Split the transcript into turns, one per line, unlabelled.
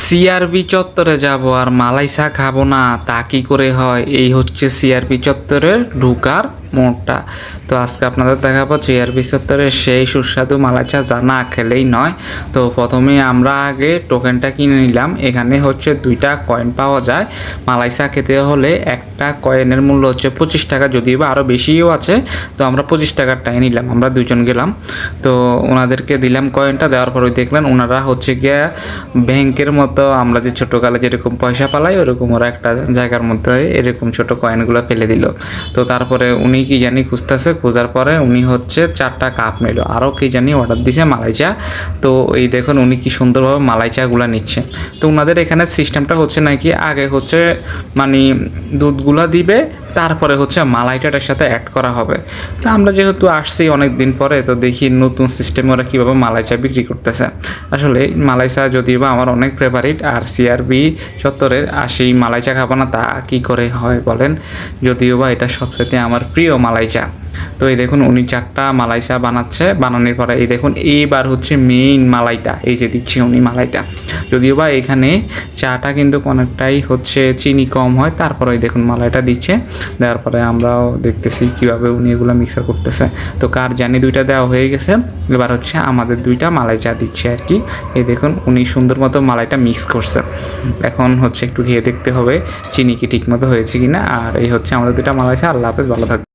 CRB চত্বরে যাব আর মালাইসা খাব না, তা কি করে হয়? এই হচ্ছে সিআরবি চত্বরের ঢুকার মোড়টা। তো আজকে আপনাদের দেখাবো সিআরবি চত্বরের সেই সুস্বাদু মালাই চা যা না খেলেই নয়। তো প্রথমে আমরা আগে টোকেনটা কিনে নিলাম। এখানে হচ্ছে দুইটা কয়েন পাওয়া যায়। মালাই চা খেতে হলে একটা কয়েনের মূল্য হচ্ছে পঁচিশ টাকা, যদিও বা আরও বেশিও আছে। তো আমরা পঁচিশ টাকারটাই নিলাম, আমরা দুজন গেলাম। তো ওনাদেরকে দিলাম কয়েনটা, দেওয়ার পরে দেখলেন ওনারা হচ্ছে গিয়ে ব্যাংকের মতো আমরা যে ছোটোকালে যেরকম পয়সা পালাই, ওরকম ওরা একটা জায়গার মধ্যে এরকম ছোট কয়েনগুলো ফেলে দিল। তো তারপরে উনি কি জানি খুঁজতেছে, খোঁজার পরে উনি হচ্ছে চারটা কাপ নিল। আরও কি জানি অর্ডার দিছে মালাই চা তো এই দেখুন উনি কি সুন্দরভাবে মালাই চাগুলো নিচ্ছে। তো ওনাদের এখানে সিস্টেমটা হচ্ছে নাকি আগে হচ্ছে মানে দুধগুলা দিবে, তারপরে হচ্ছে মালাইটাটার সাথে অ্যাড করা হবে। তো আমরা যেহেতু আসছি অনেক দিন পরে, তো দেখি নতুন সিস্টেমে ওরা কীভাবে মালাই চা বিক্রি করতেছে। আসলে মালাই চা যদিও বা আমার অনেক ফেভারিট আর সিআরবি চত্বরের, আর সেই মালাই চা খাব না তা কী করে হয় বলেন? যদিও বা এটা সবচেয়ে আমার প্রিয় মালাই চা তো এই দেখুন, উনি চারটা মালাই চা বানাচ্ছে, বানানোর পরে এই দেখুন, এইবার হচ্ছে মেইন মালাইটা এই যে দিচ্ছে উনি মালাইটা যদিও বা এখানে চাটা কিন্তু অনেকটাই হচ্ছে চিনি কম হয়, তারপরে দেখুন মালাইটা দিচ্ছে, দেওয়ার পরে আমরাও দেখতেছি কীভাবে উনি এগুলো মিক্সার করতেছে। তো কার জানি দুইটা দেওয়া হয়ে গেছে, এবার হচ্ছে আমাদের দুইটা মালাই চা দিচ্ছে আর কি। এই দেখুন, উনি সুন্দর মতো মালাইটা মিক্স করছে। এখন হচ্ছে একটু খেয়ে দেখতে হবে, চিনি কি ঠিক মতো হয়েছে কিনা, আর এই হচ্ছে আমাদের দুইটা মালাই চা আল্লাহ হাফেজ, ভালো থাকবে